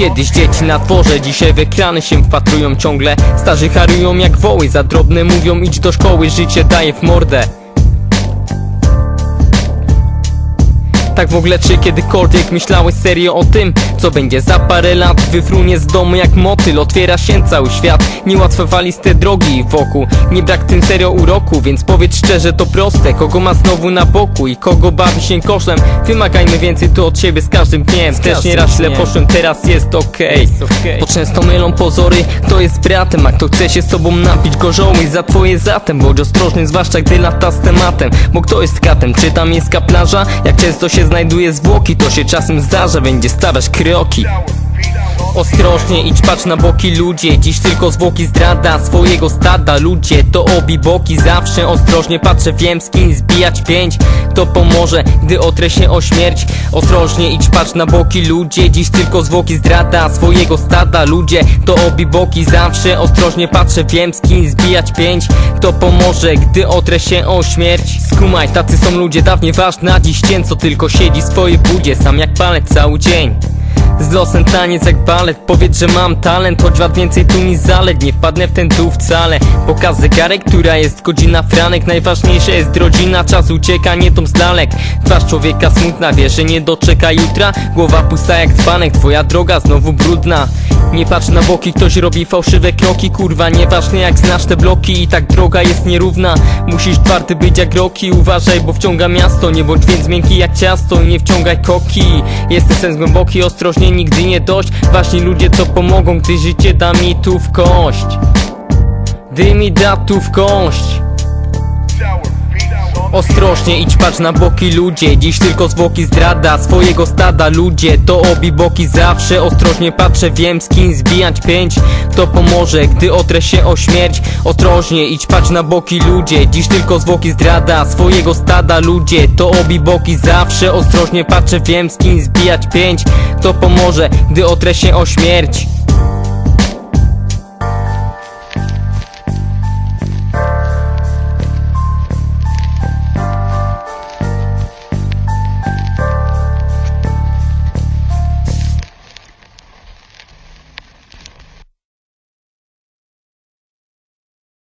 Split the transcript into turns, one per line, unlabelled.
Kiedyś dzieci na dworze, dzisiaj w ekrany się wpatrują ciągle. Starzy harują jak woły, za drobne mówią idź do szkoły Życie daje w mordę Tak w ogóle czy kiedykolwiek myślałeś serio o tym Co będzie za parę lat? Wyfrunie z domu jak motyl Otwiera się cały świat. Niełatwe waliste drogi wokół Nie brak tym serio uroku Więc powiedz szczerze to proste. Kogo ma znowu na boku I kogo bawi się koszem Wymagajmy więcej tu od siebie z każdym dniem. Też nie raz źle poszłem Teraz jest okej. Bo często mylą pozory Kto jest bratem A kto chce się z tobą napić gorzoły Za twoje zatem. Bądź ostrożny zwłaszcza gdy lata z tematem Bo kto jest katem? Czy tam jest kaplarza Jak często się znajduje zwłoki To się czasem zdarza Będzie stawiać kroki Ostrożnie idź patrz na boki ludzie. Dziś tylko zwłoki zdrada swojego stada. Ludzie to obi boki. Zawsze ostrożnie patrzę wiem z kim zbijać pięć. Kto pomoże gdy otrę się o śmierć? Ostrożnie idź patrz na boki ludzie. Dziś tylko zwłoki zdrada swojego stada. Ludzie to obi boki. Zawsze ostrożnie patrzę wiem z kim zbijać pięć. Kto pomoże gdy otrę się o śmierć? Skumaj tacy są ludzie dawniej ważna Dziś cień co tylko siedzi w swojej budzie. Sam jak palec cały dzień z losem taniec jak balet Powiedz, że mam talent Choć wad więcej tu mi zalet Nie wpadnę w ten dół wcale. Pokaz zegarek, która jest godzina franek Najważniejsze jest rodzina Czas ucieka, nie dom z lalek Twarz człowieka smutna Wie, że nie doczeka jutra. Głowa pusta jak dzbanek Twoja droga znowu brudna. Nie patrz na boki, ktoś robi fałszywe kroki Kurwa, nieważne jak znasz te bloki I tak droga jest nierówna. Musisz twardy być jak roki Uważaj, bo wciąga miasto. Nie bądź więc miękki jak ciasto Nie wciągaj koki. Jest ten sens głęboki, ostrożnie, nigdy nie dość. Ważni ludzie, co pomogą Gdy życie da mi tu w kość. Gdy mi da tu w kość Ostrożnie idź patrz na boki ludzie. Dziś tylko zwłoki zdrada swojego stada. Ludzie to obi boki. Zawsze Ostrożnie patrzę wiem z kim zbijać pięć. Kto pomoże gdy otrę się o śmierć. Ostrożnie idź patrz na boki ludzie. Dziś tylko zwłoki zdrada swojego stada. Ludzie to obi boki. Zawsze Ostrożnie patrzę wiem z kim zbijać pięć. Kto pomoże gdy otrę się o śmierć